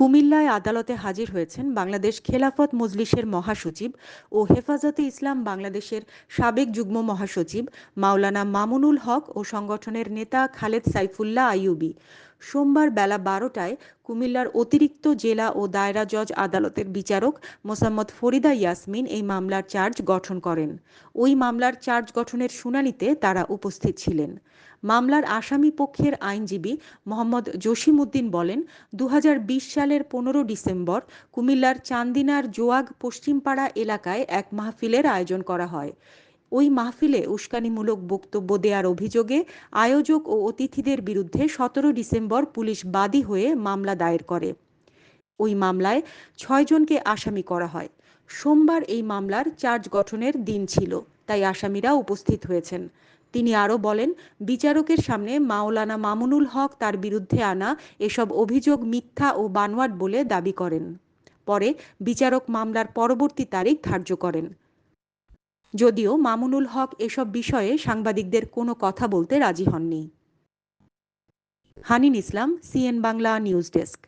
কুমিল্লায় আদালতে হাজির হয়েছেন বাংলাদেশ খেলাফত মজলিসের মহাসচিব ও হেফাজতে ইসলাম বাংলাদেশের সাবেক যুগ্ম মহাসচিব মাওলানা মামুনুল হক ও সংগঠনের নেতা খালেদ সাইফুল্লাহ আইয়ুবী। সোমবার বেলা বারোটায় কুমিল্লার অতিরিক্ত জেলা ও দায়রা জজ আদালতের বিচারক মোসাম্মদ ফরিদা ইয়াসমিন এই মামলার চার্জ গঠন করেন। ওই মামলার চার্জ গঠনের শুনানিতে তারা উপস্থিত ছিলেন। মামলার আসামি পক্ষের আইনজীবী মোহাম্মদ জসিমউদ্দিন বলেন দু হাজার বিশ সালের পনেরো ডিসেম্বর কুমিল্লার চান্দিনার জোয়াগ পশ্চিমপাড়া এলাকায় এক মাহফিলের আয়োজন করা হয়। ওই মাহফিলে উস্কানিমূলক বক্তব্য দেওয়ার অভিযোগে আয়োজক ও অতিথিদের বিরুদ্ধে সতেরো ডিসেম্বর পুলিশ বাদী হয়ে মামলা দায়ের করে। ওই মামলায় ছয়জনকে আসামি করা হয়। সোমবার এই মামলার চার্জ গঠনের দিন ছিল, তাই আসামিরা উপস্থিত হয়েছেন। তিনি আরও বলেন, বিচারকের সামনে মাওলানা মামুনুল হক তার বিরুদ্ধে আনা এসব অভিযোগ মিথ্যা ও বানোয়াট বলে দাবি করেন। পরে বিচারক মামলার পরবর্তী তারিখ ধার্য করেন। যদিও মামুনুল হক এসব বিষয়ে সাংবাদিকদের কোনো কথা বলতে রাজি হননি। Hanin Islam, CN Bangla news desk.